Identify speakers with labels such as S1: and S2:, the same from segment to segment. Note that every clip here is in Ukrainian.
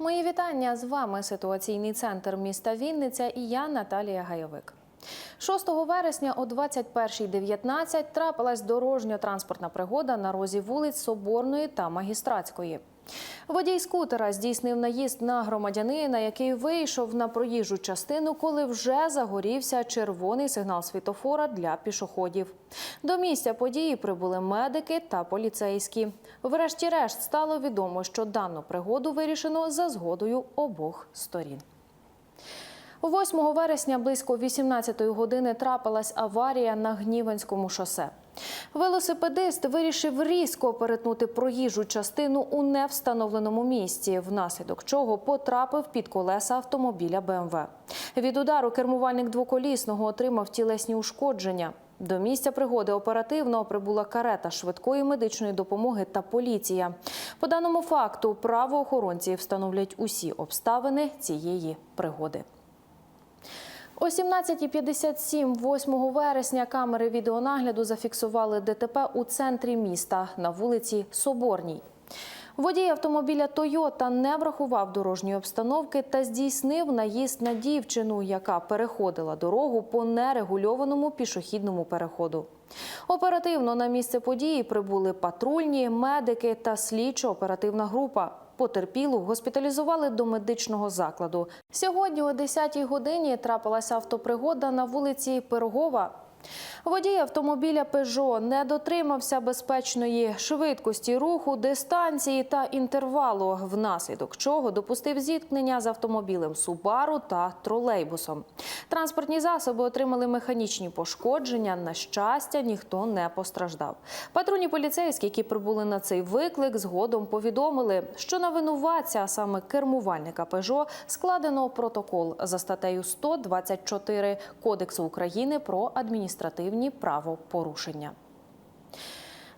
S1: Мої вітання з вами. Ситуаційний центр міста Вінниця і я Наталія Гайовик. 6 вересня о 21.19 трапилась дорожньо-транспортна пригода на розі вулиць Соборної та Магістратської. Водій скутера здійснив наїзд на громадянина, який вийшов на проїжджу частину, коли вже загорівся червоний сигнал світофора для пішоходів. До місця події прибули медики та поліцейські. Врешті-решт стало відомо, що дану пригоду вирішено за згодою обох сторін. 8 вересня близько 18-ї години трапилась аварія на Гніванському шосе. Велосипедист вирішив різко перетнути проїжджу частину у невстановленому місці, внаслідок чого потрапив під колеса автомобіля БМВ. Від удару кермувальник двоколісного отримав тілесні ушкодження. До місця пригоди оперативно прибула карета швидкої медичної допомоги та поліція. По даному факту правоохоронці встановлять усі обставини цієї пригоди. О 17.57 8 вересня камери відеонагляду зафіксували ДТП у центрі міста на вулиці Соборній. Водій автомобіля Тойота не врахував дорожньої обстановки та здійснив наїзд на дівчину, яка переходила дорогу по нерегульованому пішохідному переходу. Оперативно на місце події прибули патрульні, медики та слідчо-оперативна група. Потерпілу госпіталізували до медичного закладу. Сьогодні о 10-й годині трапилася автопригода на вулиці Пирогова. Водій автомобіля Пежо не дотримався безпечної швидкості руху, дистанції та інтервалу, внаслідок чого допустив зіткнення з автомобілем Субару та тролейбусом. Транспортні засоби отримали механічні пошкодження. На щастя, ніхто не постраждав. Патрульні поліцейські, які прибули на цей виклик, згодом повідомили, що на винуватця, а саме кермувальника Пежо, складено протокол за статтею 124 Кодексу України про адміністративні правопорушення.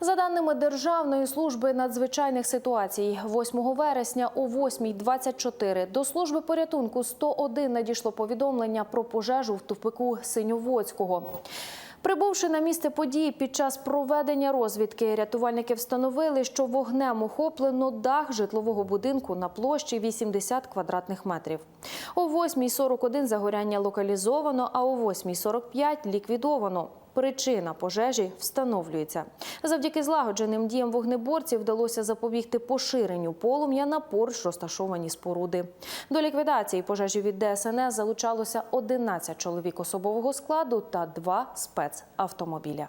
S1: За даними Державної служби надзвичайних ситуацій, 8 вересня о 8.24 до служби порятунку 101 надійшло повідомлення про пожежу в тупику Синьоводського. Прибувши на місце події під час проведення розвідки, рятувальники встановили, що вогнем охоплено дах житлового будинку на площі 80 квадратних метрів. О 8.41 загоряння локалізовано, а о 8.45 ліквідовано. Причина пожежі встановлюється. Завдяки злагодженим діям вогнеборців вдалося запобігти поширенню полум'я на поруч розташовані споруди. До ліквідації пожежі від ДСНС залучалося 11 чоловік особового складу та два спецавтомобіля.